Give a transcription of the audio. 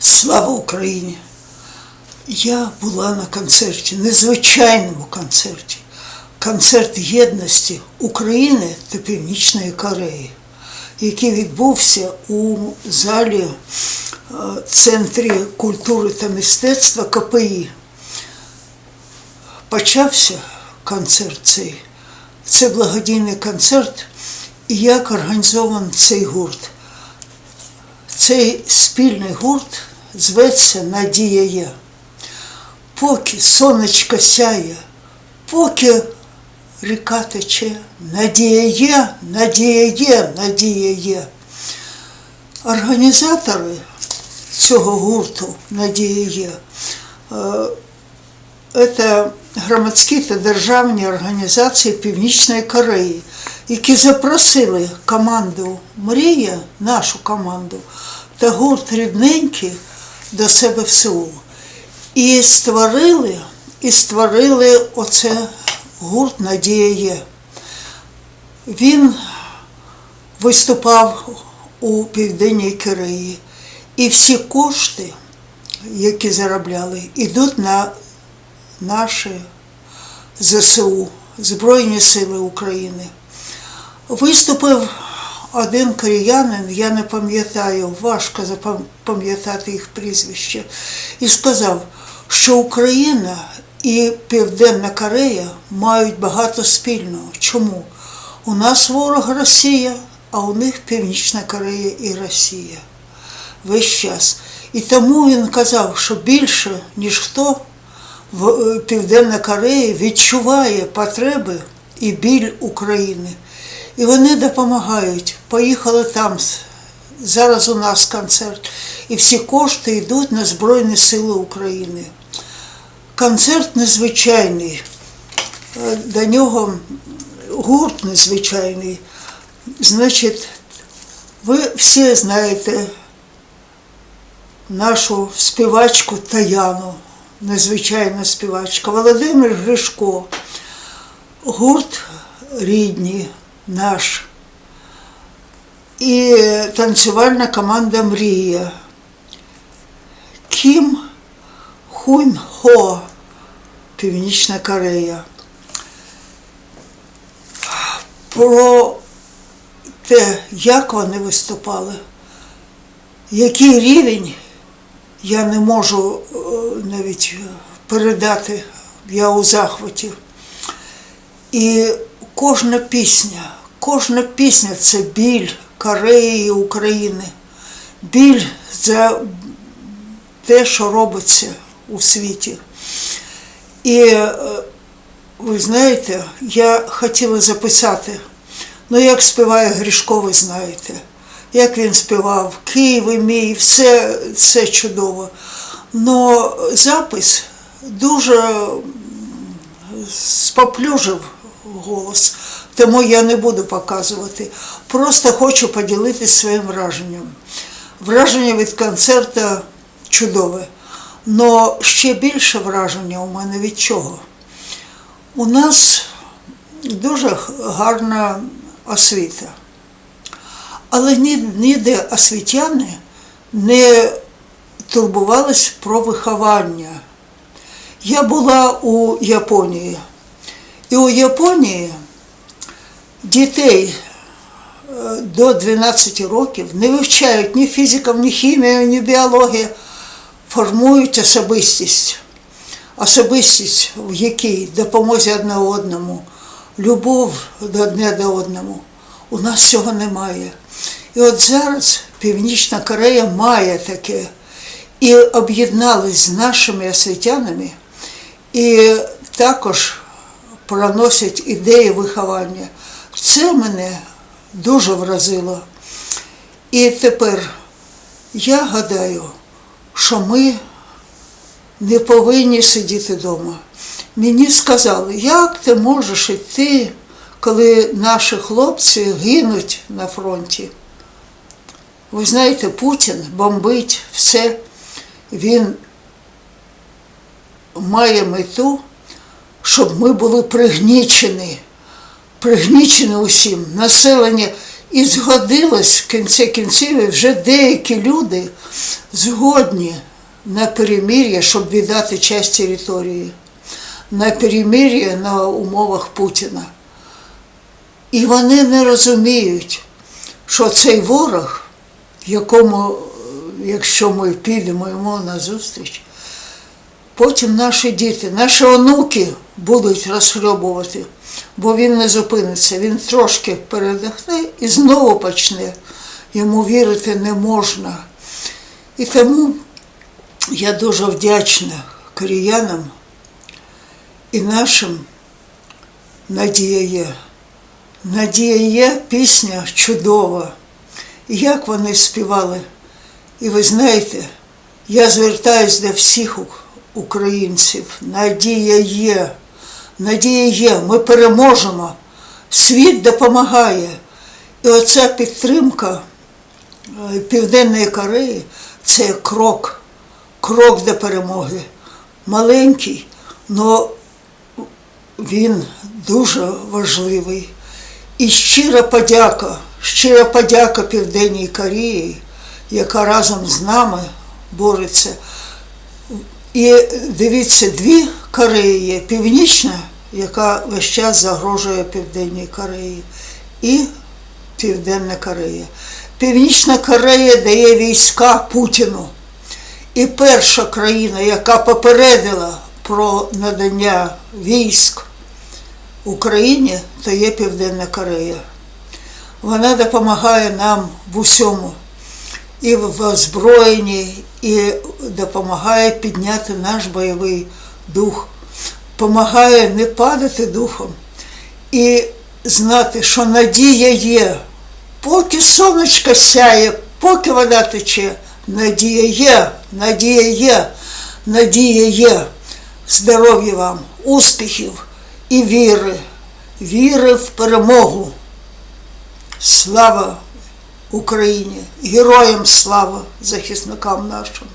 Слава Україні! Я була на концерті, незвичайному концерті. Концерт єдності України та Північної Кореї, який відбувся у залі е, Центрі культури та мистецтва КПІ. Почався концерт цей. Це благодійний концерт. І як організований цей гурт? Цей спільний гурт зветься Надія є. Поки сонечко сяє, поки ріка тече, надія є, надія є, надія є. Організатори цього гурту Надія є. е, Це громадські та державні організації Північної Кореї, які запросили команду Мрія, нашу команду, та гурт рідненький до себе в Сеул. І створили, і створили оце гурт Надія є. Він виступав у Південній Кореї. І всі кошти, які заробляли, йдуть на наші ЗСУ, Збройні Сили України. Виступив один кореянин, я не пам'ятаю, важко запам'ятати їх прізвище, і сказав, що Україна і Південна Корея мають багато спільного. Чому? У нас ворог Росія, а у них Північна Корея і Росія. Весь час. І тому він казав, що більше, ніж хто в е, Південна Корея відчуває потреби і біль України. І вони допомагають. Поїхали там. Зараз у нас концерт. І всі кошти йдуть на Збройні Сили України. Концерт незвичайний. До нього гурт незвичайний. Значить, ви всі знаєте нашу співачку Таяну, незвичайна співачка, Володимир Гришко, гурт рідні наш. І танцювальна команда Мрія. Кім Хун Хо, Північна Корея. Про те, як вони виступали, який рівень, я не можу е, навіть передати, я у захваті. І кожна пісня, кожна пісня це біль Кореї України, біль за те, що робиться у світі. І е, ви знаєте, я хотіла записати, ну як співає Гришко, ви знаєте, як він співав, Київ мій, все це чудово. Но запис дуже споплюжив голос, тому я не буду показувати. Просто хочу поділитися своїм враженням. Враження від концерту чудове. Но ще більше враження у мене від чого? У нас дуже гарна освіта. Але ніде освітяни не турбувались про виховання. Я була у Японії. І у Японії дітей е, до 12 років не вивчають ні фізику, ні хімію, ні біологію, формують особистість. Особистість, в якій допомозі одне одному, любов одне до одному. У нас цього немає. І от зараз Північна Корея має таке. І об'єднались з нашими освітянами, і також проносять ідеї виховання. Це мене дуже вразило. І тепер я гадаю, що ми не повинні сидіти вдома. Мені сказали, як ти можеш йти, коли наші хлопці гинуть на фронті. Ви знаєте, Путін бомбить все, він має мету, щоб ми були пригнічені, пригнічені усім, населення. І згодилось в кінці кінців, вже деякі люди згодні на перемир'я, щоб віддати часть території, на перемир'я на умовах Путіна. І вони не розуміють, що цей ворог, якому, якщо ми підемо йому на зустріч, потім наші діти, наші онуки будуть розхльобувати, бо він не зупиниться, він трошки передихне і знову почне. Йому вірити не можна. І тому я дуже вдячна коріянам і нашим надія є. Надія є пісня чудова. Як вони співали. І ви знаєте, я звертаюсь до всіх українців. Надія є. Надія є. Ми переможемо. Світ допомагає. І оця підтримка е, Південної Кореї це крок, крок до перемоги. Маленький, але він дуже важливий. І щира подяка, щира подяка Південній Кореї, яка разом з нами бореться. І дивіться, дві Кореї. Північна, яка весь час загрожує Південній Кореї, і Південна Корея. Північна Корея дає війська Путіну. І перша країна, яка попередила про надання військ Україні, то є Південна Корея. Вона допомагає нам в усьому, і в озброєнні, і допомагає підняти наш бойовий дух, допомагає не падати духом і знати, що надія є. Поки сонечко сяє, поки вода тече, надія є, надія є, надія є. Здоров'я вам, успіхів і віри, віри в перемогу. Слава Україні! Героям слава захисникам нашим!